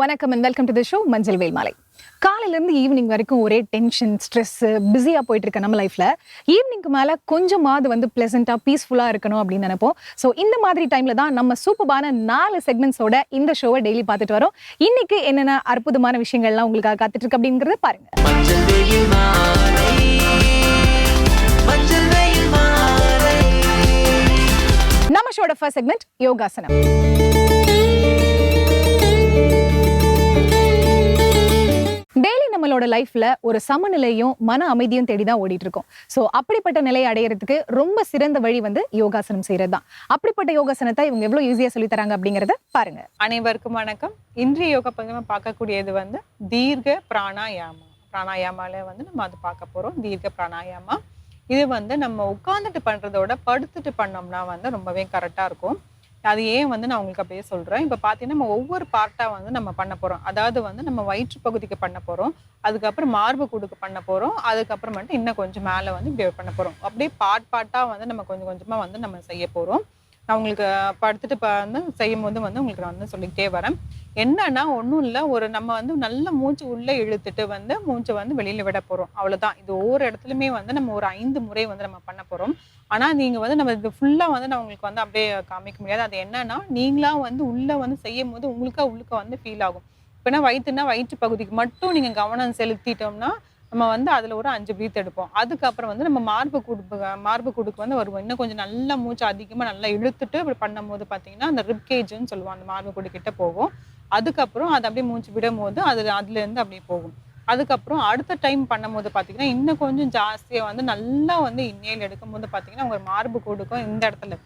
வணக்கம் and welcome to the show Manjal Vel Maalai காலையிலேருந்து evening வரைக்கும் ஒரே டென்ஷன் ஸ்ட்ரெஸ் பிஸியாக போயிட்டு இருக்க நம்ம லைஃப்ல ஈவினிங்க்கு மேலே கொஞ்சமாவது வந்து பிளசண்ட்டாக பீஸ்ஃபுல்லாக இருக்கணும் அப்படின்னு நினைப்போம். ஸோ இந்த மாதிரி டைம்ல தான் நம்ம சூப்பரான நாலு செக்மெண்ட்ஸோட இந்த ஷோவை டெய்லி பார்த்துட்டு வரோம். இன்னைக்கு என்னென்ன அற்புதமான விஷயங்கள்லாம் உங்களுக்காக காத்துட்டு இருக்கு அப்படிங்கறத பாருங்க. மஞ்சள் வெயில் மாலை மஞ்சள் வெயில் மாலை நம்ம ஷோட ஃபர்ஸ்ட் செக்மெண்ட் யோகாசனம். டெய்லி நம்மளோட லைஃப்ல ஒரு சமநிலையும் மன அமைதியும் தேடி தான் ஓடிட்டு இருக்கோம் ஸோ அப்படிப்பட்ட நிலையை அடையிறதுக்கு ரொம்ப சிறந்த வழி வந்து யோகாசனம் செய்யறது தான் அப்படிப்பட்ட யோகாசனத்தை இவங்க எவ்வளவு ஈஸியா சொல்லி தராங்க அப்படிங்கறத பாருங்க. அனைவருக்கும் வணக்கம். இன்றைய யோகா பதிவு பார்க்கக்கூடியது வந்து தீர்க்க பிராணாயாமா பிராணாயாமால வந்து நம்ம அது பார்க்க போறோம். தீர்க்க பிராணாயாமா இது வந்து நம்ம உட்கார்ந்துட்டு பண்றதோட படுத்துட்டு பண்ணோம்னா வந்து ரொம்பவே கரெக்டா இருக்கும். அது ஏன் வந்து நான் உங்களுக்கு அப்படியே சொல்கிறேன் இப்போ பார்த்தீங்கன்னா நம்ம ஒவ்வொரு பார்ட்டாக வந்து நம்ம பண்ண போகிறோம் அதாவது வந்து நம்ம வயிற்று பகுதிக்கு பண்ண போகிறோம் அதுக்கப்புறம் மார்பு கூடுக்கு பண்ண அதுக்கப்புறம் அதுக்கப்புறமேட்டு இன்னும் கொஞ்சம் மேலே வந்து இப்படி பண்ண போகிறோம் அப்படியே பார்ட் பார்ட்டாக வந்து நம்ம கொஞ்சம் கொஞ்சமாக வந்து நம்ம செய்ய போகிறோம் நான் உங்களுக்கு படுத்துட்டு ப- வந்து செய்யும் போது வந்து உங்களுக்கு நான் வந்து சொல்லிக்கிட்டே வரேன். என்னன்னா ஒன்றும் இல்லை. ஒரு நம்ம வந்து நல்ல மூச்சு உள்ளே இழுத்துட்டு வந்து மூச்சை வந்து வெளியில விட போறோம். அவ்வளவுதான். இது ஒவ்வொரு இடத்துலையுமே வந்து நம்ம ஒரு ஐந்து முறை வந்து நம்ம பண்ண போறோம். ஆனா நீங்க வந்து நம்ம இது ஃபுல்லா வந்து நான் உங்களுக்கு வந்து அப்படியே காமிக்க முடியாது. அது என்னன்னா நீங்களா வந்து உள்ள வந்து செய்யும் போது உங்களுக்கா உள்ளுக்க வந்து ஃபீல் ஆகும். இப்போனா வயிற்றுனா வயிற்று பகுதிக்கு மட்டும் நீங்க கவனம் செலுத்திட்டோம்னா நம்ம வந்து அதில் ஒரு அஞ்சு பீத் எடுப்போம். அதுக்கப்புறம் வந்து நம்ம மார்பு குடுப்பு மார்பு குடுக்கு வந்து வருவோம் இன்னும் கொஞ்சம் நல்லா மூச்சு அதிகமாக நல்லா இழுத்துட்டு அப்படி பண்ணும்போது பார்த்தீங்கன்னா அந்த ரிப்கேஜ்னு சொல்லுவோம் அந்த மார்பு குடு கிட்ட போகும். அதுக்கப்புறம் அது அப்படியே மூச்சு விடும் போது அது அதுலேருந்து அப்படியே போகும். அதுக்கப்புறம் அடுத்த டைம் பண்ணும்போது பார்த்தீங்கன்னா இன்னும் கொஞ்சம் ஜாஸ்தியாக வந்து நல்லா வந்து இன்னேல் எடுக்கும்போது பார்த்தீங்கன்னா உங்கள் மார்பு கொடுக்கும் இந்த இடத்துல.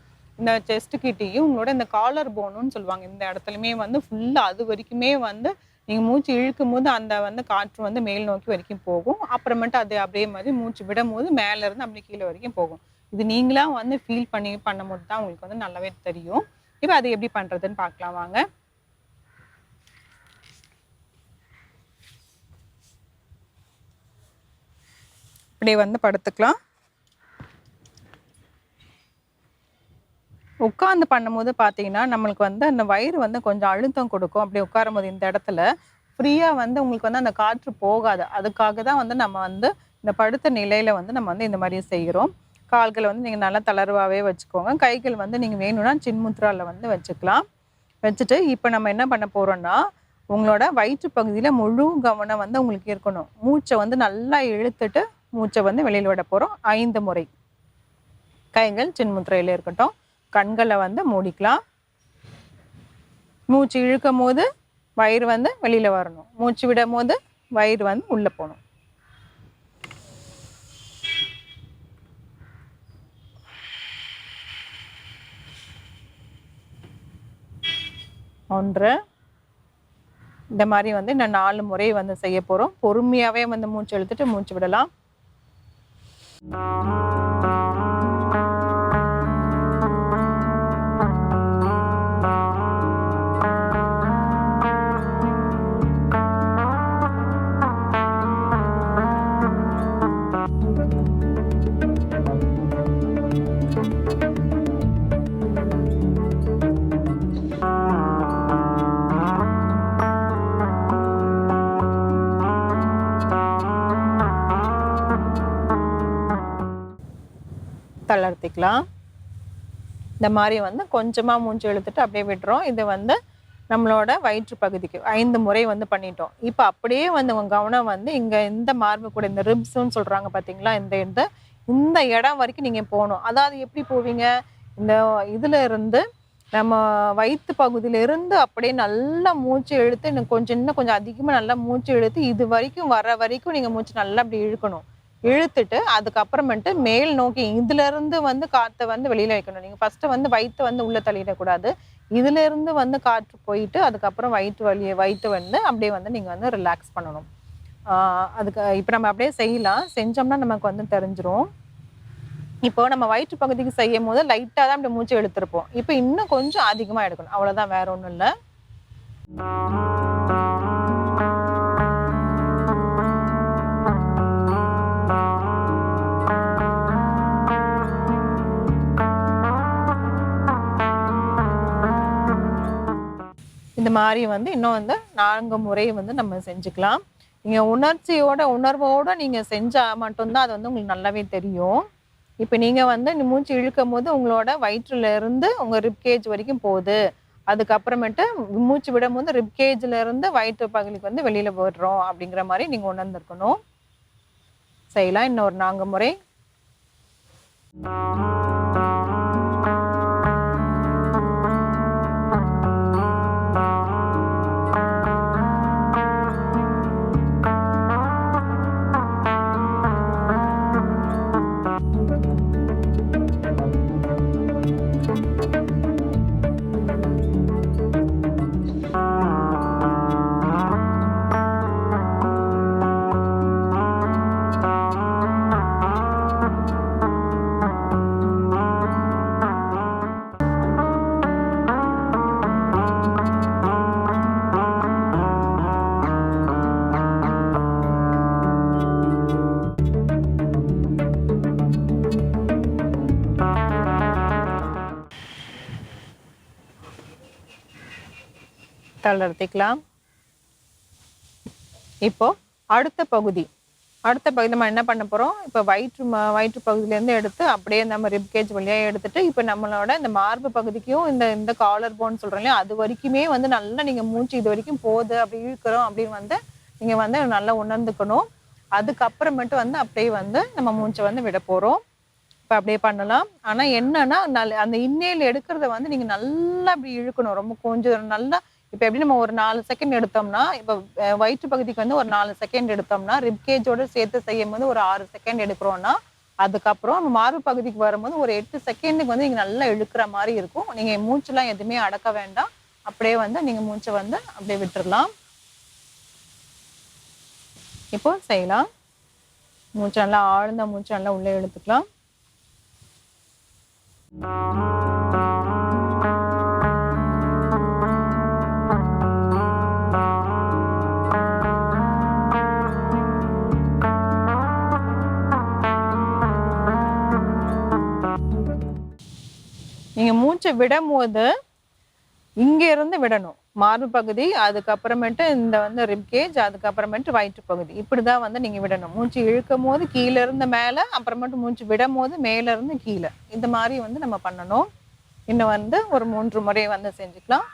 இந்த செஸ்ட் கிட்டேயும் உங்களோட இந்த காலர் போனுன்னு சொல்லுவாங்க இந்த இடத்துலையுமே வந்து ஃபுல்லாக அது வரைக்குமே வந்து நீங்கள் மூச்சு இழுக்கும் போது அந்த வந்து காற்று வந்து மேல் நோக்கி வரைக்கும் போகும். அப்புறமேட்டு அது அப்படியே மாதிரி மூச்சு விடும் போது மேலேருந்து அப்படியே கீழே வரைக்கும் போகும். இது நீங்களாக வந்து ஃபீல் பண்ணி பண்ணும்போது தான் உங்களுக்கு வந்து நல்லாவே தெரியும். இப்போ அது எப்படி பண்ணுறதுன்னு பார்க்கலாம் வாங்க. இப்படியே வந்து படுத்துக்கலாம். உட்காந்து பண்ணும்போது பார்த்தீங்கன்னா நம்மளுக்கு வந்து அந்த வயிறு வந்து கொஞ்சம் அழுத்தம் கொடுக்கும். அப்படி உட்காரும் போது இந்த இடத்துல ஃப்ரீயாக வந்து உங்களுக்கு வந்து அந்த காற்று போகாது. அதுக்காக தான் வந்து நம்ம வந்து இந்த படுத்த நிலையில் வந்து நம்ம வந்து இந்த மாதிரி செய்கிறோம். கால்களை வந்து நீங்கள் நல்லா தளர்வாகவே வச்சுக்கோங்க. கைகள் வந்து நீங்கள் வேணும்னா சின்முத்ராவில் வந்து வச்சுக்கலாம். வச்சுட்டு இப்போ நம்ம என்ன பண்ண போகிறோம்னா உங்களோட வயிற்று பகுதியில் முழு கவனம் வந்து உங்களுக்கு இருக்கணும். மூச்சை வந்து நல்லா இழுத்துட்டு மூச்சை வந்து வெளியில் விட போகிறோம் ஐந்து முறை. கைகள் சின்முத்திரையில் இருக்கட்டும். கண்களை வந்து மூடிக்கலாம். மூச்சு இழுக்கும் போது வயிறு வந்து வெளியில் வரணும். மூச்சு விடும் போது வயிறு வந்து உள்ள போகணும். ஒன்று. இந்த மாதிரி வந்து நான் நாலு முறை வந்து செய்ய போறோம். பொறுமையாவே வந்து மூச்சு இழுத்துட்டு மூச்சு விடலாம். தளர்த்திக்கலாம் இந்த மாதிரி வந்து கொஞ்சமாக மூச்சு இழுத்துட்டு அப்படியே விடுறோம் இது வந்து நம்மளோட வயிற்று பகுதிக்கு ஐந்து முறை வந்து பண்ணிட்டோம். இப்போ அப்படியே வந்து உங்கள் கவனம் வந்து இங்கே இந்த மார்பு கூட இந்த ரிப்ஸ்ன்னு சொல்கிறாங்க பார்த்தீங்களா இந்த இந்த இந்த இடம் வரைக்கும் நீங்கள் போகணும். அதாவது எப்படி போவீங்க? இந்த இதில் இருந்து நம்ம வயிற்று பகுதியிலிருந்து அப்படியே நல்லா மூச்சு இழுத்து இன்னும் கொஞ்சம் இன்னும் கொஞ்சம் அதிகமாக நல்லா மூச்சு இழுத்து இது வரைக்கும் வர வரைக்கும் நீங்கள் மூச்சு நல்லா அப்படி இழுக்கணும். இழுத்துட்டு அதுக்கப்புறமேட்டு மேல் நோக்கி இதுல இருந்து வந்து காற்றை வந்து வெளியில் வைக்கணும். நீங்கள் ஃபஸ்ட்டு வந்து வயிற்று வந்து உள்ளே தள்ளிடக்கூடாது. இதுல இருந்து வந்து காற்று போயிட்டு அதுக்கப்புறம் வயிற்று வலியை வயிற்று வந்து அப்படியே வந்து நீங்கள் வந்து ரிலாக்ஸ் பண்ணணும். ஆஹ் அதுக்கு இப்போ நம்ம அப்படியே செய்யலாம். செஞ்சோம்னா நமக்கு வந்து தெரிஞ்சிரும். இப்போ நம்ம வயிற்று பகுதிக்கு செய்யும் போது லைட்டாக தான் அப்படி மூச்சு இழுத்துருப்போம். இப்போ இன்னும் கொஞ்சம் அதிகமாக எடுக்கணும். அவ்வளோதான் வேற ஒன்றும் இல்லை. இந்த மாதிரி வந்து இன்னும் வந்து நான்கு முறை வந்து நம்ம செஞ்சுக்கலாம். நீங்கள் உணர்ச்சியோட உணர்வோடு நீங்கள் செஞ்சால் மட்டும்தான் அது வந்து உங்களுக்கு நல்லாவே தெரியும். இப்போ நீங்கள் வந்து இந்த மூச்சு இழுக்கும் போது உங்களோட வயிற்றுலேருந்து உங்கள் ரிப்கேஜ் வரைக்கும் போகுது. அதுக்கப்புறமேட்டு மூச்சு விடும் போது ரிப்கேஜ்ல இருந்து வயிற்று பகுதிக்கு வந்து வெளியில் போடுறோம் அப்படிங்கிற மாதிரி நீங்கள் உணர்ந்துருக்கணும். செய்யலாம். இன்னொரு நான்கு முறை. தளர்த்திக்கலாம் இப்போ அடுத்த பகுதி. அடுத்த பகுதி நம்ம என்ன பண்ண போறோம்? இப்போ வயிற்று ம- வயிற்று பகுதியிலேருந்து எடுத்து அப்படியே நம்ம ரிப்கேஜ் வழியா எடுத்துட்டு இப்போ நம்மளோட இந்த மார்பு பகுதிக்கும் இந்த இந்த காலர் போன் சொல்றோம் இல்லையா அது வரைக்குமே வந்து நல்லா நீங்க மூச்சு இது வரைக்கும் போகுது அப்படி இழுக்கிறோம் அப்படின்னு வந்து நீங்க வந்து நல்லா உணர்ந்துக்கணும். அதுக்கப்புறமேட்டு வந்து அப்படியே வந்து நம்ம மூச்சை வந்து விட போறோம். இப்போ அப்படியே பண்ணலாம். ஆனால் என்னன்னா நல்ல அந்த இன்னையில் எடுக்கிறத வந்து நீங்கள் நல்லா அப்படி இழுக்கணும். ரொம்ப கொஞ்சம் நல்லா இப்போ எப்படி நம்ம ஒரு நாலு செகண்ட் எடுத்தோம்னா இப்போ வயிற்று பகுதிக்கு வந்து ஒரு நாலு செகண்ட் எடுத்தோம்னா ரிப்கேஜோட சேர்த்து செய்யும் போது ஒரு ஆறு செகண்ட் எடுக்கிறோம்னா அதுக்கப்புறம் நம்ம மார்பு பகுதிக்கு வரும்போது ஒரு எட்டு செகண்டுக்கு வந்து நீங்க நல்லா இழுக்கிற மாதிரி இருக்கும். நீங்க மூச்செல்லாம் எதுவுமே அடக்க வேண்டாம். அப்படியே வந்து நீங்க மூச்சை வந்து அப்படியே விட்டுறலாம். இப்போ செய்யலாம். மூச்சு நல்லா ஆழ்ந்த மூச்சு நல்லா உள்ளே எடுத்துக்கலாம் நீங்க மூச்சை விடும் போது இங்க இருந்து விடணும். மார்பு பகுதி அதுக்கப்புறமேட்டு இந்த வந்து ரிப்கேஜ் அதுக்கப்புறமேட்டு வயிற்று பகுதி. இப்படிதான் வந்து நீங்க விடணும். மூச்சு இழுக்கும் போது கீழே இருந்து மேல அப்புறமேட்டு மூச்சு விடும் போது மேல இருந்து கீழே. இந்த மாதிரி வந்து நம்ம பண்ணணும். இன்னும் வந்து ஒரு மூன்று முறை வந்து செஞ்சுக்கலாம்.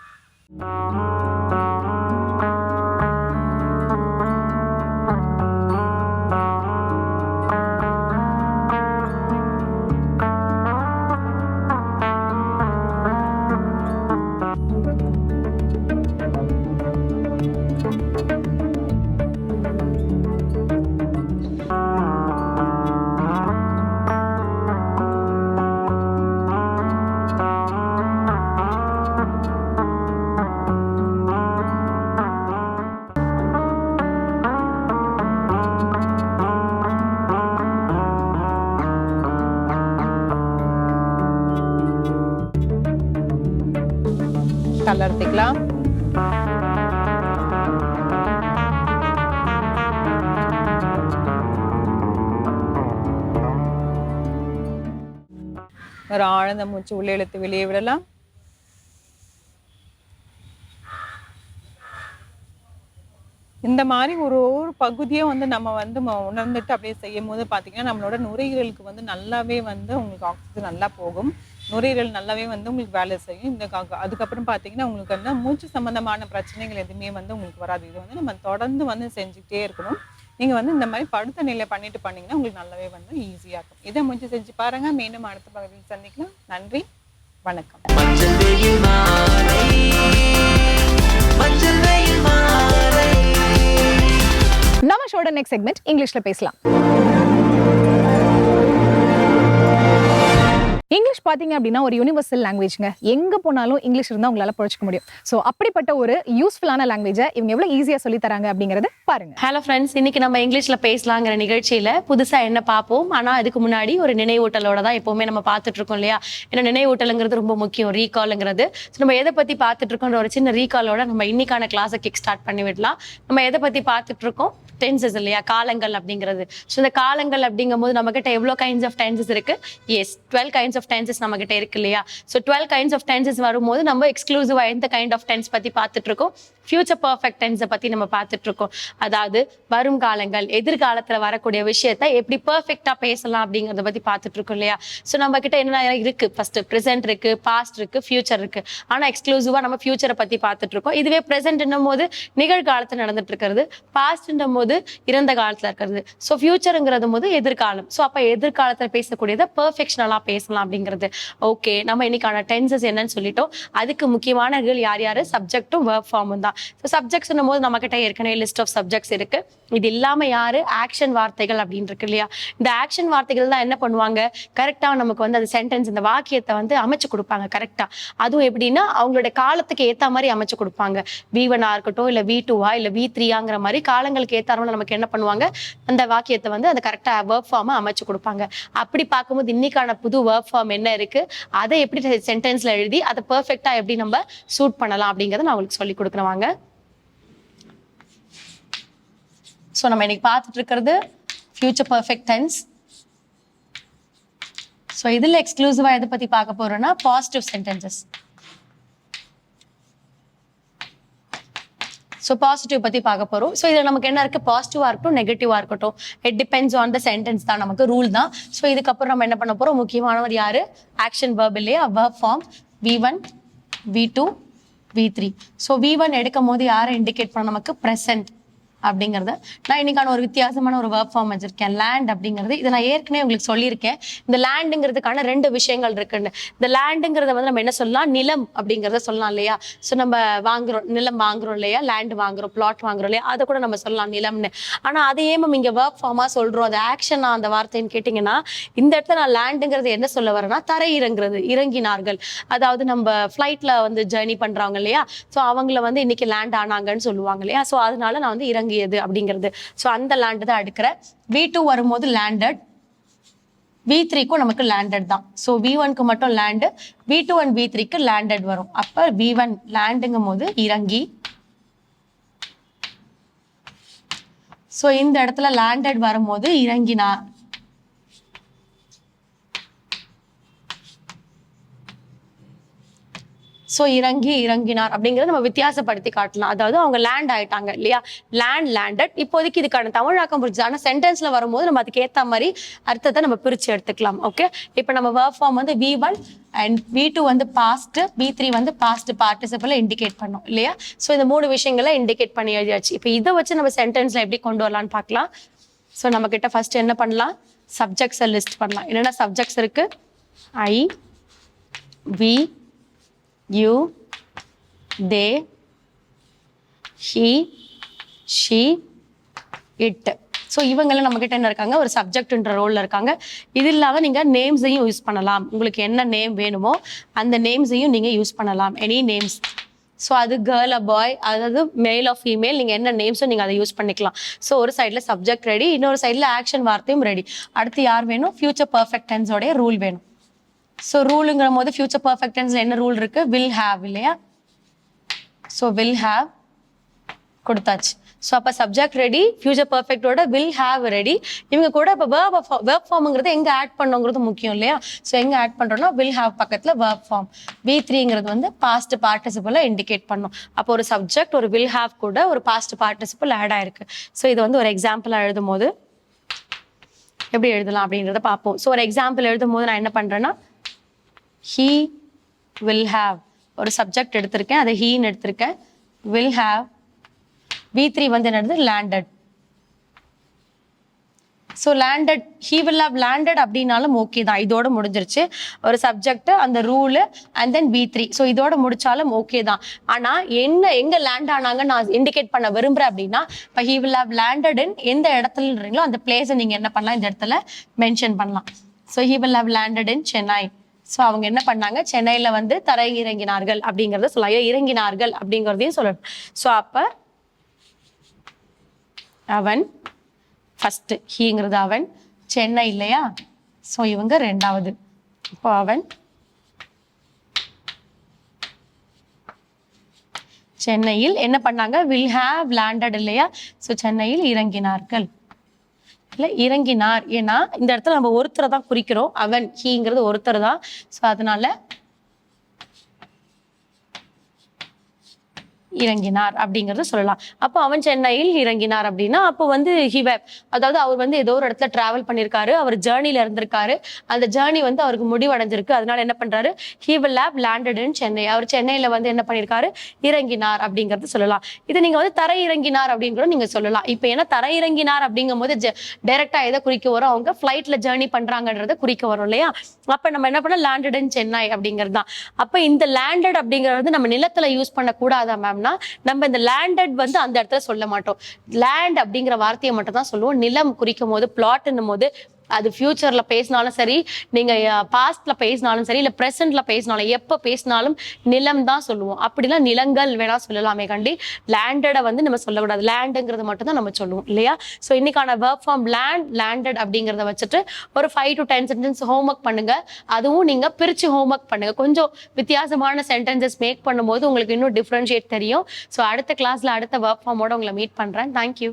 கலர்த்திக்கலாம். ஒரு ஆழ்ந்த மூச்சு உள்ளே இழுத்து வெளியே விடலாம். இந்த மாதிரி ஒரு ஒரு பகுதியை வந்து நம்ம வந்து உணர்ந்துட்டு அப்படியே செய்யும் போது பார்த்தீங்கன்னா நம்மளோட நுரையீரலுக்கு வந்து நல்லாவே வந்து உங்களுக்கு ஆக்சிஜன் நல்லா போகும். நுரையீரல் நல்லாவே வந்து உங்களுக்கு வேலை செய்யும். இந்த கா- அதுக்கப்புறம் பார்த்தீங்கன்னா உங்களுக்கு வந்து மூச்சு சம்பந்தமான பிரச்சனைகள் எதுவுமே வந்து உங்களுக்கு வராது. இது வந்து நம்ம தொடர்ந்து வந்து செஞ்சுக்கிட்டே இருக்கணும். நீங்க வந்து இந்த மாதிரி படுத்த நிலை பண்ணிட்டு பண்ணீங்கன்னா உங்களுக்கு நல்லாவே வந்து ஈஸியாக இருக்கும். இதை முடிஞ்சு செஞ்சு பாருங்க. மீண்டும் அடுத்த பகுதியில் சந்திக்கலாம். நன்றி. வணக்கம். நம்ம ஷோட நெக்ஸ்ட் செக்மெண்ட் இங்கிலீஷ்ல பேசலாம். இங்கிலீஷ் பாத்தீங்க அப்படின்னா ஒரு யூனிவர்சல் லாங்குவேஜ்ங்க எங்க போனாலும் இங்கிலீஷ் இருந்தால் உங்களால புழைச்சிக்க முடியும். ஸோ அப்படிப்பட்ட ஒரு யூஸ்ஃபுல்லான லாங்குவேஜை இவங்க எவ்வளோ ஈஸியா சொல்லி தராங்க அப்படிங்கறத பாருங்க. ஹலோ ஃப்ரெண்ட்ஸ் இன்னைக்கு நம்ம இங்கிலீஷ்ல பேசலாங்கிற நிகழ்ச்சியில புதுசா என்ன பார்ப்போம்? ஆனா அதுக்கு முன்னாடி ஒரு நினைவூட்டலோட தான் எப்பவுமே நம்ம பார்த்துட்டு இருக்கோம் இல்லையா? ஏன்னா நினைவூட்டலுங்கிறது ரொம்ப முக்கியம் ரீகாலுங்கிறது ஸோ நம்ம எதை பத்தி பார்த்துட்டு இருக்கோன்ற ஒரு சின்ன ரீகாலோட நம்ம இன்னைக்கான கிளாஸை கிக் ஸ்டார்ட் பண்ணி விடலாம். நம்ம எதை பத்தி பார்த்துட்டு இருக்கோம்? டென்சஸ் இல்லையா? காலங்கள் அப்படிங்கிறது. ஸோ இந்த காலங்கள் அப்படிங்கும்போது நம்ம கிட்ட எவ்வளோ கைண்ட்ஸ் ஆஃப் டென்சஸ் இருக்கு? Yes twelve kinds kinds of tenses நம்ம கிட்ட இருக்கு இல்லையா? So twelve kinds of tenses வரும்போது நம்ம எக்ஸ்க்ளூசிவா எந்த கைண்ட் ஆஃப் டென்ஸ் பத்தி பார்த்துட்டு இருக்கோம். ஃபியூச்சர் பர்ஃபெக்ட் டென்ஸை பத்தி நம்ம பார்த்துட்டு இருக்கோம். அதாவது வரும் காலங்கள் எதிர்காலத்துல வரக்கூடிய விஷயத்த எப்படி பெர்ஃபெக்டா பேசலாம் அப்படிங்கறத பத்தி பார்த்துட்டு இருக்கோம் இல்லையா? ஸோ நம்ம கிட்ட என்ன இருக்கு? ஃபர்ஸ்ட் ப்ரெசென்ட் இருக்கு பாஸ்ட் இருக்கு ஃபியூச்சர் இருக்கு. ஆனா எக்ஸ்க்ளூசிவா நம்ம ஃபியூச்சரை பத்தி பார்த்துட்டு இருக்கோம். இதுவே ப்ரெசென்ட்னும் போது நிகழ்காலத்துல நடந்துட்டு இருக்கிறது பாஸ்ட்ன்னும் போது இறந்த காலத்துல இருக்கிறது. ஸோ ஃபியூச்சருங்கிறது போது எதிர்காலம். ஸோ அப்ப எதிர்காலத்துல பேசக்கூடியதை பெர்ஃபெக்ஷனலா பேசலாம் அப்படிங்கிறது. ஓகே நம்ம இன்னைக்கான டென்சஸ் என்னன்னு சொல்லிட்டோம். அதுக்கு முக்கியமானவர்கள் யார் யாரு? சப்ஜெக்டும் ஒர்க் ஃபார்மும் தான். ஸோ சப்ஜெக்ட்ஸ்னும் போது நம்ம கிட்ட ஏற்கனவே லிஸ்ட் ஆஃப் சப்ஜெக்ட்ஸ் இருக்கு. இது இல்லாம யாரு? ஆக்ஷன் வார்த்தைகள் அப்படின்னு இருக்கு இல்லையா? இந்த ஆக்ஷன் வார்த்தைகள் தான் என்ன பண்ணுவாங்க? கரெக்டா நமக்கு வந்து அந்த சென்டென்ஸ் இந்த வாக்கியத்தை வந்து அமைச்சு கொடுப்பாங்க கரெக்டா அதுவும் எப்படின்னா அவங்களோட காலத்துக்கு ஏத்த மாதிரி அமைச்சு கொடுப்பாங்க. வி ஒன்னா இருக்கட்டும் இல்ல வி டூவா இல்ல வி த்ரீயாங்கிற மாதிரி காலங்களுக்கு ஏத்தாமல் நமக்கு என்ன பண்ணுவாங்க? அந்த வாக்கியத்தை வந்து அந்த கரெக்டா ஒர்க் ஃபார்மா அமைச்சு கொடுப்பாங்க. அப்படி பார்க்கும்போது இன்னைக்கான புது ஒர்க் ஃபார்ம் ஃபார்ம் என்ன இருக்கு அதை எப்படி சென்டென்ஸ்ல எழுதி அதை பெர்ஃபெக்டா எப்படி நம்ம சூட் பண்ணலாம் அப்படிங்கறத நான் உங்களுக்கு சொல்லி கொடுக்குறேன் வாங்க. ஸோ நம்ம இன்னைக்கு பார்த்துட்டு இருக்கிறது ஃபியூச்சர் பர்ஃபெக்ட் டென்ஸ் ஸோ இதில் எக்ஸ்க்ளூசிவாக எதை பற்றி பார்க்க போகிறோன்னா பாசிட்டிவ் சென்டென்சஸ் ஸோ பாசிட்டிவ் பற்றி பார்க்க போகிறோம் ஸோ இதில் நமக்கு என்ன இருக்குது பாசிட்டிவாக இருக்கட்டும் நெகட்டிவாக இருக்கட்டும். It depends on the sentence தான் நமக்கு ரூல் தான். ஸோ இதுக்கப்புறம் நம்ம என்ன பண்ண போகிறோம் முக்கியமானவர் யார்? ஆக்ஷன் வேர்ப் இல்லையா? Verb form V one V two V three so V one எடுக்கும் போது யாரை இண்டிகேட் பண்ண நமக்கு? ப்ரெசன்ட் அப்படிங்கிறத நான் இன்னைக்கான ஒரு வித்தியாசமான ஒரு ஒர்க் ஃபார்ம் வச்சிருக்கேன். லேண்ட் அப்படிங்கிறது. இதை நான் ஏற்கனவே உங்களுக்கு சொல்லியிருக்கேன். இந்த லேண்டுங்கிறதுக்கான ரெண்டு விஷயங்கள் இருக்குன்னு. இந்த லேண்டுங்கிறத வந்து நம்ம என்ன சொல்லலாம்? நிலம் அப்படிங்கிறத சொல்லலாம் இல்லையா? ஸோ நம்ம வாங்குறோம் நிலம் வாங்குறோம் இல்லையா? லேண்ட் வாங்குறோம் பிளாட் வாங்குறோம் இல்லையா? அதை கூட நம்ம சொல்லலாம் நிலம்னு. ஆனா அதையே நம்ம இங்கே ஒர்க் ஃபார்மா சொல்றோம். அது ஆக்ஷனா அந்த வார்த்தைன்னு கேட்டிங்கன்னா இந்த இடத்துல நான் லேண்டுங்கிறது என்ன சொல்ல வரேன்னா தரை இறங்குறது இறங்கினார்கள். அதாவது நம்ம ஃப்ளைட்ல வந்து ஜேர்னி பண்றாங்க இல்லையா? ஸோ அவங்கள வந்து இன்னைக்கு லேண்ட் ஆனாங்கன்னு சொல்லுவாங்க இல்லையா? ஸோ அதனால நான் வந்து இறங்கியது அப்படிங்கிறது. ஸோ அந்த லேண்டு தான் எடுக்கிறேன் வி டூ வரும்போது லேண்டட் வி த்ரீக்கும் நமக்கு லேண்டட் தான். ஸோ வி ஒன்க்கு மட்டும் land V two and V த்ரீக்கு லேண்டட் வரும். அப்போ வி ஒன் லேண்டுங்கும் போது இறங்கி. ஸோ இந்த இடத்துல லேண்டட் வரும்போது இறங்கினார் ஸோ இறங்கி இறங்கினார். அப்படிங்கிறத நம்ம வித்தியாசப்படுத்தி காட்டலாம். அதாவது அவங்க லேண்ட் ஆயிட்டாங்க இல்லையா? லேண்ட் லேண்டட் இப்போதைக்கு இதுக்கான தமிழாக்கம் புரிஞ்சு ஆனால் சென்டென்ஸ்ல வரும்போது நம்ம அதுக்கு ஏற்ற மாதிரி அர்த்தத்தை நம்ம பிரித்து எடுத்துக்கலாம் ஓகே இப்போ நம்ம வேர்க் ஃபார்ம் வந்து V one and V two வந்து பாஸ்ட் வி த்ரீ வந்து பாஸ்ட் பார்ட்டிசிபிள் இண்டிகேட் பண்ணோம் இல்லையா? ஸோ இந்த மூணு விஷயங்களை இண்டிகேட் பண்ணி எழுதியாச்சு. இப்போ இதை வச்சு நம்ம சென்டென்ஸ்ல எப்படி கொண்டு வரலாம்னு பார்க்கலாம். ஸோ நம்ம கிட்ட ஃபர்ஸ்ட் என்ன பண்ணலாம்? சப்ஜெக்ட்ஸை லிஸ்ட் பண்ணலாம். என்னென்ன சப்ஜெக்ட்ஸ் இருக்கு? I we you they he she it so இவங்கெல்லாம் நம்ம கிட்ட என்ன இருக்காங்க? ஒரு சப்ஜெக்ட்ன்ற ரோல்ல இருக்காங்க. இது இல்லாத நீங்க நேம்ஸையும் யூஸ் பண்ணலாம். உங்களுக்கு என்ன நேம் வேணுமோ அந்த நேம்ஸையும் நீங்க யூஸ் பண்ணலாம். எனி நேம்ஸ் ஸோ அது கேர்ள் அ பாய் அதாவது மேல் ஆஃப் ஃபீமேல் நீங்கள் என்ன நேம்ஸும் நீங்கள் அதை யூஸ் பண்ணிக்கலாம். ஸோ ஒரு சைடில் சப்ஜெக்ட் ரெடி இன்னொரு சைடில் ஆக்ஷன் வார்த்தையும் ரெடி அடுத்து யார் வேணும்? ஃபியூச்சர் பர்ஃபெக்ட் டென்ஸோடைய ரூல் வேணும். ஸோ ரூலுங்கிற போது ஃபியூச்சர் பர்ஃபெக்ட் என்ன ரூல் இருக்கு? வில் ஹேவ் இல்லையா? ஸோ வில் ஹேவ் கொடுத்தாச்சு. ஸோ அப்போ சப்ஜெக்ட் ரெடி ஃபியூச்சர் பர்ஃபெக்டோட வில் ஹேவ் ரெடி இவங்க கூட இப்போ வேர்ப் வேர்ப் ஃபார்ம்ங்கிறது எங்கே ஆட் பண்ணுங்கிறது முக்கியம் இல்லையா? ஸோ எங்கே ஆட் பண்ணுறோம்னா வில் ஹாவ் பக்கத்தில் வேர்ப் ஃபார்ம் வி த்ரீங்கிறது வந்து பாஸ்ட் பார்ட்டிசிபிளை இண்டிகேட் பண்ணும். அப்போ ஒரு சப்ஜெக்ட் ஒரு வில் ஹாவ் கூட ஒரு பாஸ்ட் பார்ட்டிசிபிள் ஆட் ஆயிருக்கு. ஸோ இது வந்து ஒரு எக்ஸாம்பிளாக எழுதும் போது எப்படி எழுதலாம் அப்படின்றத பார்ப்போம். ஸோ ஒரு எக்ஸாம்பிள் எழுதும் போது நான் என்ன பண்ணுறேன்னா ஹீ வில் ஹாவ் ஒரு சப்ஜெக்ட் எடுத்திருக்கேன் அதை ஹீன்னு எடுத்திருக்கேன். வில் ஹாவ் வி த்ரீ வந்து என்னது? Landed so landed he will have landed அப்படின்னாலும் ஓகே தான். இதோட முடிஞ்சிருச்சு. ஒரு சப்ஜெக்ட் அந்த rule and then P three so இதோட முடிச்சாலும் ஓகே தான். ஆனால் என்ன எங்கே லேண்ட் ஆனாங்க நான் இண்டிகேட் பண்ண விரும்புகிறேன் அப்படின்னா இப்போ he will have landed in எந்த இடத்துலன்றீங்களோ அந்த பிளேஸை நீங்கள் என்ன பண்ணலாம்? இந்த இடத்துல மென்ஷன் பண்ணலாம். So he will have landed in Chennai so அவங்க என்ன பண்ணாங்க? சென்னையில் வந்து தரை இறங்கினார்கள் அப்படிங்கிறத சொல்லலாம். இறங்கினார்கள் அப்படிங்கிறதையும் சொல்லணும். ஸோ அப்போ அவன் ஃபஸ்ட்டு ஹீங்கிறது அவன். சென்னை இல்லையா? ஸோ இவங்க ரெண்டாவது. இப்போ அவன் சென்னையில் என்ன பண்ணாங்க? வில் ஹேவ் லேண்டட் இல்லையா? ஸோ சென்னையில் இறங்கினார்கள். இல்லை இறங்கினார். ஏன்னா இந்த இடத்துல நம்ம ஒருத்தரை தான் குறிக்கிறோம். அவன் ஹீங்கிறது ஒருத்தர் தான். ஸோ அதனால இறங்கினார் அப்படிங்கறத சொல்லலாம். அப்போ அவன் சென்னையில் இறங்கினார் அப்படின்னா அப்போ வந்து ஹிவேப் அதாவது அவர் வந்து ஏதோ ஒரு இடத்துல டிராவல் பண்ணியிருக்காரு அவர் ஜேர்னியில் இருந்திருக்காரு. அந்த ஜேர்னி வந்து அவருக்கு முடிவடைஞ்சிருக்கு. அதனால என்ன பண்ணுறாரு he will lap landed in Chennai. அவர் சென்னையில் வந்து என்ன பண்ணியிருக்காரு இறங்கினார் அப்படிங்கறது சொல்லலாம். இது நீங்கள் வந்து தரை இறங்கினார் அப்படின்னு கூட சொல்லலாம். இப்போ ஏன்னா தரை இறங்கினார் அப்படிங்கும் போது டைரெக்டாக எதை குறிக்க வரும்? அவங்க ஃப்ளைட்டில் ஜேர்னி பண்ணுறாங்கன்றத குறிக்க வரும் இல்லையா? அப்போ நம்ம என்ன பண்ணோம் லேண்டட் இன் சென்னை அப்படிங்கிறது தான் அப்போ இந்த லேண்டட் அப்படிங்கிறது நம்ம நிலத்தில் யூஸ் பண்ணக்கூடாதா மேம் மேம்னா நம்ம இந்த லேண்டட் வந்து அந்த இடத்துல சொல்ல மாட்டோம். லேண்ட் அப்படிங்கிற வார்த்தையை மட்டும் தான் சொல்லுவோம். நிலம் குறிக்கும் போது பிளாட்னும் போது அது ஃபியூச்சர்ல பேசினாலும் சரி நீங்க பாஸ்ட்ல பேசினாலும் சரி இல்ல ப்ரெசென்ட்ல பேசினாலும் எப்ப பேசினாலும் நிலம் தான் சொல்லுவோம். அப்படிலாம் நிலங்கள் வேணா சொல்லலாமே கண்டி. லேண்டடை வந்து நம்ம சொல்லக்கூடாது. லேண்டுங்கிறது மட்டும் தான் நம்ம சொல்லுவோம் இல்லையா? ஸோ இன்னைக்கான ஒர்க் ஃபார்ம் லேண்ட் லேண்டட் அப்படிங்கிறத வச்சுட்டு ஒரு five to ten sentence homework பண்ணுங்க. அதுவும் நீங்க பிரிச்சு ஹோம்ஒர்க் பண்ணுங்க. கொஞ்சம் வித்தியாசமான சென்டென்சஸ் மேக் பண்ணும்போது உங்களுக்கு இன்னும் டிஃப்ரென்ஷியேட் தெரியும். ஸோ அடுத்த கிளாஸ்ல அடுத்த ஒர்க் ஃபார்மோட உங்களை மீட் பண்றேன். தேங்க்யூ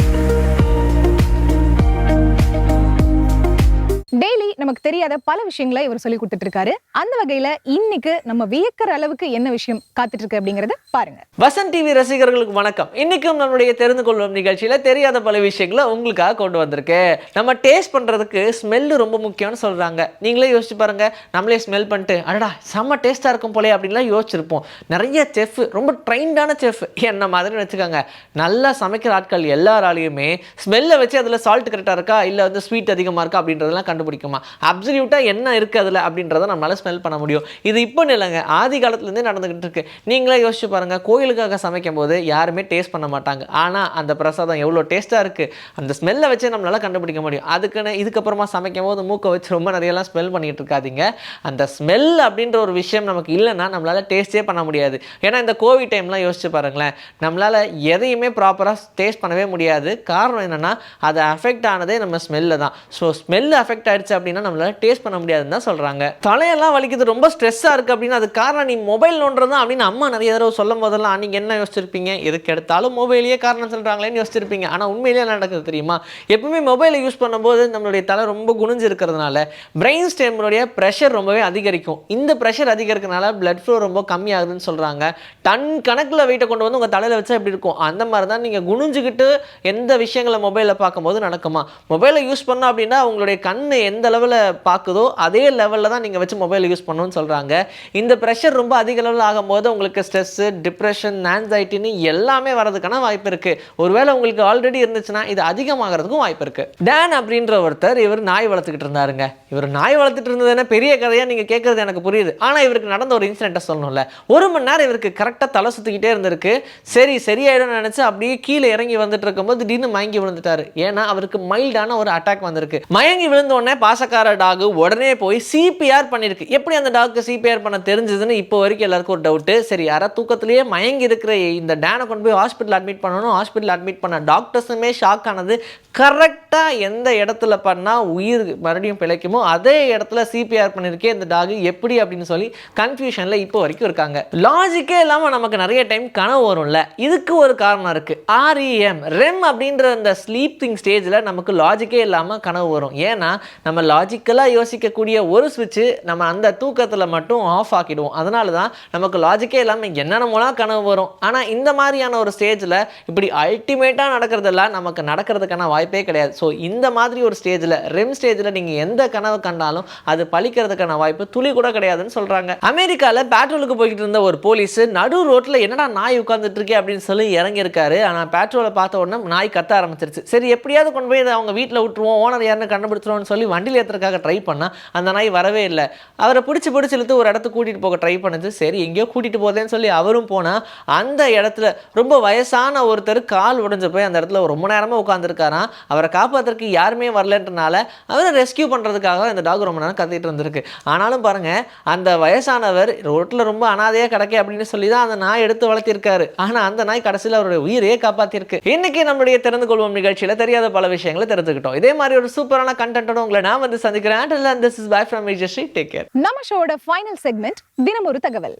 டெய்லி நமக்கு தெரியாத பல விஷயங்களை இவர் சொல்லி கொடுத்துட்டு இருக்காரு அந்த வகையில இன்னைக்கு நம்ம வியக்கிற அளவுக்கு என்ன விஷயம் காத்துட்டு இருக்கு அப்படிங்கறத பாருங்க. வசன் டிவி ரசிகர்களுக்கு வணக்கம். இன்னைக்கும் நம்மளுடைய தெரிந்து கொள்ளும் நிகழ்ச்சியில தெரியாத பல விஷயங்களை உங்களுக்காக கொண்டு வந்திருக்கேன். நம்ம டேஸ்ட் பண்றதுக்கு ஸ்மெல்லு ரொம்ப முக்கியம்னு சொல்றாங்க. நீங்களே யோசிச்சு பாருங்க. நம்மளே ஸ்மெல் பண்ணிட்டு அடடா செம்ம டேஸ்டா இருக்கும் போலே அப்படின்லாம் யோசிச்சிருப்போம். நிறைய செஃப் ரொம்ப ட்ரைண்டான செஃப் என்ன மாதிரி வச்சுக்கோங்க. நல்லா சமைக்கிற ஆட்கள் எல்லாராலையுமே ஸ்மெல்லை வச்சு அதில் சால்ட் கரெக்டாக இருக்கா? இல்லை வந்து ஸ்வீட் அதிகமாக இருக்கா? அப்படின்றதெல்லாம் கண்டுபிடிக்குமா? அப்சல்யூட்டாக என்ன இருக்குது அதில் அப்படின்றத நம்மளால் ஸ்மெல் பண்ண முடியும். இது இப்போ இல்லைங்க. ஆதி காலத்துலேருந்தே நடந்துகிட்டு இருக்கு. நீங்களே யோசிச்சு பாருங்க. கோயிலுக்காக சமைக்கும் போது யாருமே டேஸ்ட் பண்ண மாட்டாங்க. ஆனால் அந்த பிரசாதம் எவ்வளோ டேஸ்ட்டாக இருக்குது அந்த ஸ்மெல்லை வச்சு நம்மளால கண்டுபிடிக்க முடியும். அதுக்குன்னு இதுக்கப்புறமா சமைக்கும் போது மூக்கை வச்சு ரொம்ப நிறையெல்லாம் ஸ்மெல் பண்ணிட்டு இருக்காதீங்க. அந்த ஸ்மெல் அப்படின்ற ஒரு விஷயம் நமக்கு இல்லைன்னா நம்மளால டேஸ்டே பண்ண முடியாது. ஏன்னா இந்த கோவிட் டைம்லாம் யோசிச்சு பாருங்களேன். நம்மளால எதையுமே ப்ராப்பராக டேஸ்ட் பண்ணவே முடியாது. காரணம் என்னன்னா அது அஃபெக்ட் ஆனதே நம்ம ஸ்மெல்ல தான். ஸோ ஸ்மெல் அஃபெக்ட் ஆயிடுச்சு அப்படின்னா நம்மளால டேஸ்ட் பண்ண முடியாதுன்னு தான் சொல்றாங்க. தலையெல்லாம் வலிக்குது ரொம்ப ஸ்ட்ரெஸ்ஸாக இருக்கு அப்படின்னு அது காரணம் நீ மொபைல் நோண்டுறது அப்படின்னு அம்மா நிறைய தடவை சொல்லும் போதெல்லாம் நீங்க என்ன யோசிச்சிருப்பீங்க? எதுக்கு எடுத்தாலும் மொபைலையே காரணம் சொல்றாங்களேன்னு யோசிச்சிருப்பீங்க. ஆனா உண்மையிலேயே நடக்குது தெரியுமா? எப்பவுமே மொபைலை யூஸ் பண்ணும்போது நம்மளுடைய தலை ரொம்ப குனிஞ்சு இருக்கிறதுனால பிரெயின் ஸ்டேம்னுடைய ப்ரெஷர் ரொம்பவே அதிகரிக்கும். இந்த ப்ரெஷர் அதிகரிக்கிறதுனால பிளட் ஃப்ளோ ரொம்ப கம்மியாகுதுன்னு சொல்றாங்க. டன் கணக்கில் வெயிட்டை கொண்டு வந்து உங்க தலையில வச்சா எப்படி இருக்கும்? அந்த மாதிரி தான் நீங்க குனிஞ்சுக்கிட்டு எந்த விஷயங்களை மொபைலில் பார்க்கும்போது நடக்குமா? மொபைலை யூஸ் பண்ணோம் அப்படின்னா உங்களுடைய கண்ணு எந்த லெவலில் பார்க்குதோ அதே லெவலில் தான் நீங்கள் வச்சு மொபைல் யூஸ் பண்ணணும்னு சொல்கிறாங்க இந்த ப்ரெஷர் ரொம்ப அதிக லெவலில் ஆகும்போது உங்களுக்கு ஸ்ட்ரெஸ்ஸு டிப்ரெஷன் ஆன்சைட்டின்னு எல்லாமே வரதுக்கான வாய்ப்பு இருக்குது ஒருவேளை உங்களுக்கு ஆல்ரெடி இருந்துச்சுன்னா இது அதிகமாகிறதுக்கும் வாய்ப்பு இருக்குது டேன் அப்படின்ற ஒருத்தர் இவர் நாய் வளர்த்துக்கிட்டு இருந்தாருங்க. இவர் நாய் வளர்த்துட்டு இருந்ததுன்னா பெரிய கதையாக நீங்கள் கேட்குறது எனக்கு புரியுது. ஆனால் இவருக்கு நடந்த ஒரு இன்சிடென்ட்டை சொல்லணும்ல. ஒரு மணி நேரம் இவருக்கு கரெக்டாக தலை சுற்றிக்கிட்டே இருந்திருக்கு. சரி சரியாயிடும்னு நினச்சி அப்படியே கீழே இறங்கி வந்துட்டு இருக்கும்போது திடீர்னு மயங்கி விழுந்துட்டாரு. ஏன்னா அவருக்கு மைல்டான ஒரு அட்டாக் வந்திருக்கு. மயங்கி விழுந்த உடனே பாசக்கார டாகு உடனே போய் சிபிஆர் பண்ணியிருக்கு எப்படி அந்த டாக்கு சிபிஆர் பண்ண தெரிஞ்சதுன்னு இப்போ வரைக்கும் எல்லாருக்கும் ஒரு டவுட்டு சரி யாரா தூக்கத்திலேயே மயங்கி இருக்கிற இந்த டேனை கொண்டு போய் ஹாஸ்பிட்டல் அட்மிட் பண்ணணும் ஹாஸ்பிட்டல் அட்மிட் பண்ண டாக்டர்ஸுமே ஷாக் ஆனது. கரெக்டாக எந்த இடத்துல பண்ணால் உயிர் மறுபடியும் பிழைக்குமோ அதே இடத்துல சிபிஆர் பண்ணியிருக்கே இந்த டாகு எப்படி அப்படின்னு சொல்லி கன்ஃபியூஷனில் இப்போ வரைக்கும் இருக்காங்க. லாஜிக்கே இல்லாமல் நமக்கு நிறைய டைம் கனவு வரும்ல. இதுக்கு ஒரு காரணம் இருக்குது ஆர்இஎம் ரெம் அப்படின்ற அந்த ஸ்லீப்பிங் ஸ்டேஜில் நமக்கு லாஜிக்கே இல்லாமல் கனவு வரும். ஏன்னா நம்ம லாஜிக்கலாக யோசிக்கக்கூடிய ஒரு சுவிட்சு நம்ம அந்த தூக்கத்தில் மட்டும் ஆஃப் ஆக்கிடுவோம். அதனால தான் நமக்கு லாஜிக்கே இல்லாமல் என்னென்னமோலாம் கனவு வரும். ஆனால் இந்த மாதிரியான ஒரு ஸ்டேஜில் இப்படி அல்டிமேட்டாக நடக்கிறதெல்லாம் நமக்கு நடக்கிறதுக்கான வாய்ப்பே கிடையாது. ஸோ இந்த மாதிரி ஒரு ஸ்டேஜில் ரெம் ஸ்டேஜில் நீங்கள் எந்த கனவு கண்டாலும் அது பழிக்கிறதுக்கான வாய்ப்பு துளி கூட கிடையாதுன்னு சொல்கிறாங்க அமெரிக்காவில் பேட்ரோலுக்கு போய்கிட்டு இருந்த ஒரு போலீஸ் நடு ரோட்டில் என்னடா நாய் உட்காந்துட்டு இருக்கே அப்படின்னு சொல்லி இறங்கியிருக்காரு. ஆனால் பேட்ரோலை பார்த்த உடனே நாய் கத்த ஆரம்பிச்சிருச்சு. சரி எப்படியாவது கொண்டு போய் அவங்க வீட்டில் விட்டுருவோம். ஓனர் யாருன்னு கண்டுபிடிச்சிருவோம்னு சொல்லி வண்டியில் ஏற்றுறதுக்காக ட்ரை பண்ணால் அந்த நாய் வரவே இல்லை. அவரை பிடிச்சி பிடிச்சி இழுத்து ஒரு இடத்துக்கு கூட்டிகிட்டு போக ட்ரை பண்ணுது. சரி எங்கேயோ கூட்டிகிட்டு போதேன்னு சொல்லி அவரும் போனால் அந்த இடத்துல ரொம்ப வயசான ஒருத்தர் கால் உடைஞ்சு போய் அந்த இடத்துல ரொம்ப நேரமாக உட்காந்துருக்காராம் அவரை காப்பாற்றுறதுக்கு யாருமே வரலன்றனால அவரை ரெஸ்கியூ பண்ணுறதுக்காக இந்த டாக் ரொம்ப நேரம் கத்திட்டு இருந்திருக்கு. ஆனாலும் பாருங்கள் அந்த வயசானவர் ரோட்டில் ரொம்ப அனாதையாக கிடக்கே அப்படின்னு சொல்லி தான் அந்த நாய் எடுத்து வளர்த்திருக்காரு. ஆனால் அந்த நாய் கடைசியில் அவருடைய உயிரையே காப்பாற்றிருக்கு இன்னைக்கு நம்மளுடைய திறந்து கொள்வோம் நிகழ்ச்சியில் தெரியாத பல விஷயங்களை தெரிஞ்சுக்கிட்டோம். இதே மாதிரி ஒரு சூப்பரான கண்டென்ட்டோட உங்களை நான் வந்து சந்திக்கிறேன். And this is bye from Vijayashree take care நம்ம ஷோட ஃபைனல் செக்மெண்ட் தினம் ஒரு தகவல்.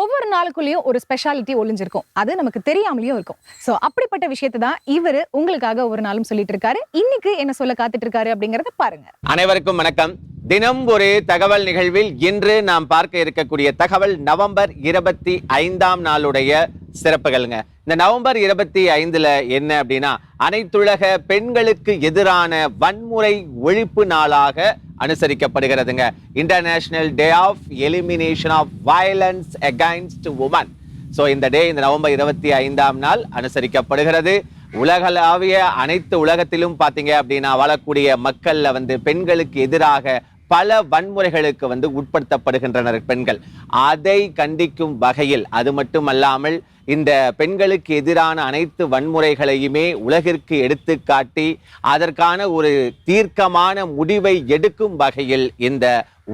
ஒவ்வொரு நாளுக்குள்ளேயும் ஒரு ஸ்பெஷாலிட்டி ஒளிஞ்சிருக்கும். அது நமக்கு தெரியாமலேயும் இருக்கும். சோ அப்படிப்பட்ட விஷயத்தை தான் இவரு உங்களுக்காக ஒரு நாளும் சொல்லிட்டு இருக்காரு. இன்னைக்கு என்ன சொல்ல காத்துட்டு இருக்காரு அப்படிங்கறத பாருங்க. அனைவருக்கும் வணக்கம். தினம் ஒரு தகவல் நிகழ்வில் இன்று நாம் பார்க்க இருக்கக்கூடிய தகவல் நவம்பர் இருபத்தி ஐந்தாம் நாளுடைய சிறப்புகள்ங்க. இந்த நவம்பர் இருபத்தி ஐந்துல என்ன அப்படின்னா அனைத்துலக பெண்களுக்கு எதிரான வன்முறை ஒழிப்பு நாளாக அனுசரிக்கப்படுகிறதுங்க. International day of elimination of violence against women so இந்த டே இந்த நவம்பர் இருபத்தி ஐந்தாம் நாள் அனுசரிக்கப்படுகிறது. உலகளாவிய அனைத்து உலகத்திலும் பார்த்தீங்க அப்படின்னா வாழக்கூடிய மக்களில் வந்து பெண்களுக்கு எதிராக பல வன்முறைகளுக்கு வந்து உட்படுத்தப்படுகின்றனர் பெண்கள். அதை கண்டிக்கும் வகையில் அது மட்டுமல்லாமல் இந்த பெண்களுக்கு எதிரான அனைத்து வன்முறைகளையுமே உலகிற்கு எடுத்துக்காட்டி அதற்கான ஒரு தீர்க்கமான முடிவை எடுக்கும் வகையில் இந்த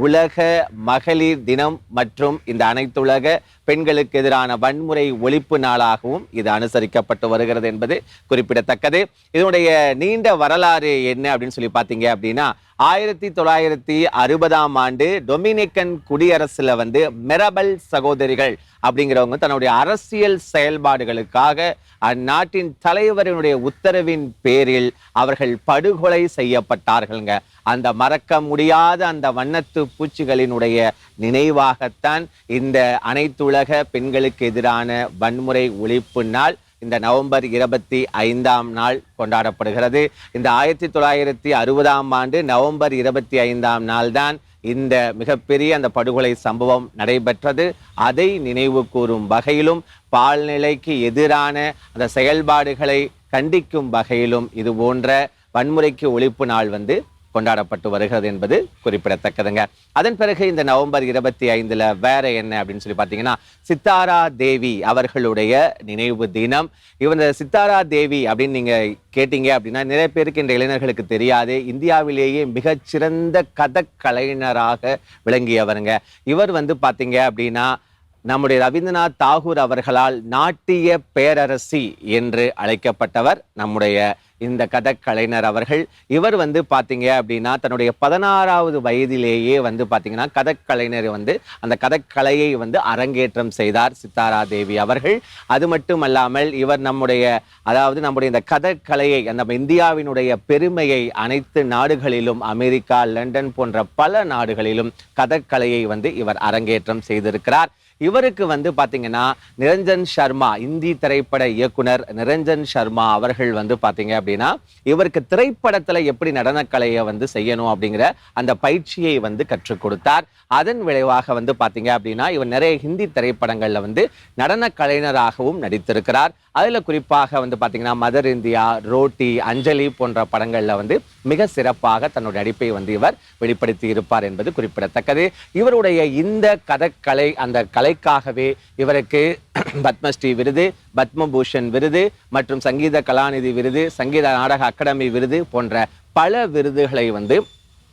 உலக மகளிர் தினம் மற்றும் இந்த அனைத்துலக பெண்களுக்கு எதிரான வன்முறை ஒழிப்பு நாளாகவும் இது அனுசரிக்கப்பட்டு வருகிறது என்பது குறிப்பிடத்தக்கது. இதனுடைய நீண்ட வரலாறு என்ன அப்படின்னு சொல்லி பார்த்தீங்க அப்படின்னா ஆயிரத்தி தொள்ளாயிரத்தி அறுபதாம் ஆண்டு டொமினிக்கன் குடியரசுல வந்து மெரபல் சகோதரிகள் அப்படிங்கிறவங்க தன்னுடைய அரசியல் செயல்பாடுகளுக்காக அந்நாட்டின் தலைவரினுடைய உத்தரவின் பேரில் அவர்கள் படுகொலை செய்யப்பட்டார்கள்ங்க. அந்த மறக்க முடியாத அந்த வண்ணத்து பூச்சிகளினுடைய நினைவாகத்தான் இந்த அனைத்துலக பெண்களுக்கு எதிரான வன்முறை ஒழிப்பு நாள் இந்த நவம்பர் இருபத்தி ஐந்தாம் நாள் கொண்டாடப்படுகிறது. இந்த ஆயிரத்தி தொள்ளாயிரத்தி அறுபதாம் ஆண்டு நவம்பர் இருபத்தி ஐந்தாம் நாள் தான் இந்த மிகப்பெரிய அந்த படுகொலை சம்பவம் நடைபெற்றது. அதை நினைவு கூறும் வகையிலும் பால்நிலைக்கு எதிரான அந்த செயல்பாடுகளை கண்டிக்கும் வகையிலும் இது போன்ற வன்முறைக்கு ஒழிப்பு நாள் வந்து கொண்டாடப்பட்டு வருகிறது என்பது குறிப்பிடத்தக்கதுங்க. அதன் பிறகு இந்த நவம்பர் இருபத்தி ஐந்துல வேற என்ன அப்படின்னு சொல்லி பார்த்தீங்கன்னா சித்தாரா தேவி அவர்களுடைய நினைவு தினம். இவங்க சித்தாரா தேவி அப்படின்னு நீங்க கேட்டீங்க அப்படின்னா நிறைய பேருக்கு இந்த இளைஞர்களுக்கு தெரியாது. இந்தியாவிலேயே மிகச்சிறந்த கதக்கலைஞராக விளங்கியவருங்க. இவர் வந்து பார்த்தீங்க அப்படின்னா நம்முடைய ரவீந்திரநாத் தாகூர் அவர்களால் நாட்டிய பேரரசி என்று அழைக்கப்பட்டவர் நம்முடைய இந்த கதக்கலைஞர் அவர்கள். இவர் வந்து பார்த்தீங்க அப்படின்னா தன்னுடைய பதினாறாவது வயதிலேயே வந்து பார்த்தீங்கன்னா கதக் கலைஞர் வந்து அந்த கதக்கலையை வந்து அரங்கேற்றம் செய்தார் சித்தாரா தேவி அவர்கள். அது மட்டுமல்லாமல் இவர் நம்முடைய அதாவது நம்முடைய இந்த கதக்கலையை நம்ம இந்தியாவினுடைய பெருமையை அனைத்து நாடுகளிலும் அமெரிக்கா லண்டன் போன்ற பல நாடுகளிலும் கதக்கலையை வந்து இவர் அரங்கேற்றம் செய்திருக்கிறார். இவருக்கு வந்து பார்த்தீங்கன்னா நிரஞ்சன் சர்மா இந்தி திரைப்பட இயக்குனர் நிரஞ்சன் சர்மா அவர்கள் வந்து பார்த்தீங்க அப்படி அப்படின்னா இவருக்கு திரைப்படத்துல எப்படி நடனக்கலையை வந்து செய்யணும் அப்படிங்கிற அந்த பயிற்சியை வந்து கற்றுக் கொடுத்தார். அதன் விளைவாக வந்து பாத்தீங்க அப்படின்னா இவர் நிறைய ஹிந்தி திரைப்படங்கள்ல வந்து நடன கலைஞராகவும் நடித்திருக்கிறார். அதுல குறிப்பாக வந்து பாத்தீங்கன்னா மதர் இந்தியா ரோட்டி அஞ்சலி போன்ற படங்கள்ல வந்து மிக சிறப்பாக தன்னுடைய நடிப்பை வந்து இவர் வெளிப்படுத்தி இருப்பார் என்பது குறிப்பிடத்தக்கது. இவருடைய இந்த கதக்கலை அந்த கலைக்காகவே இவருக்கு பத்மஸ்ரீ விருது பத்மபூஷன் விருது மற்றும் சங்கீத கலாநிதி விருது சங்கீத நாடக அகாடமி விருது போன்ற பல விருதுகளை வந்து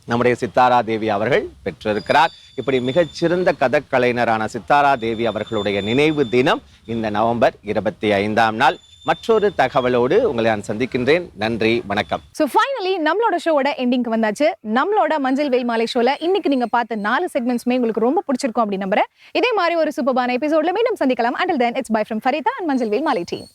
நம்முடைய சித்தாரா தேவி அவர்கள் பெற்றிருக்கிறார். இப்படி மிகச்சிறந்த கதக்கலைஞரான சித்தாரா தேவி அவர்களுடைய நினைவு தினம் இந்த நவம்பர் இருபத்தி ஐந்தாம் நாள். மற்றொரு தகவலோடு உங்களை நான் சந்திக்கின்றேன். நன்றி வணக்கம். ஸோ ஃபைனலி நம்மளோட ஷோவோட எண்டிங்க்கு வந்தாச்சு. நம்மளோட மஞ்சள் வெயில் மாலை ஷோல இன்னைக்கு நீங்க பார்த்த நாலு செக்மெண்ட்ஸ்மே உங்களுக்கு ரொம்ப பிடிச்சிருக்கும் அப்படின்னு நம்புறேன். இதே மாதிரி ஒரு சூப்பர்பான எபிசோட்ல மீண்டும் சந்திக்கலாம். Until then it's bye from Farida and Manjal Veyil Maalai team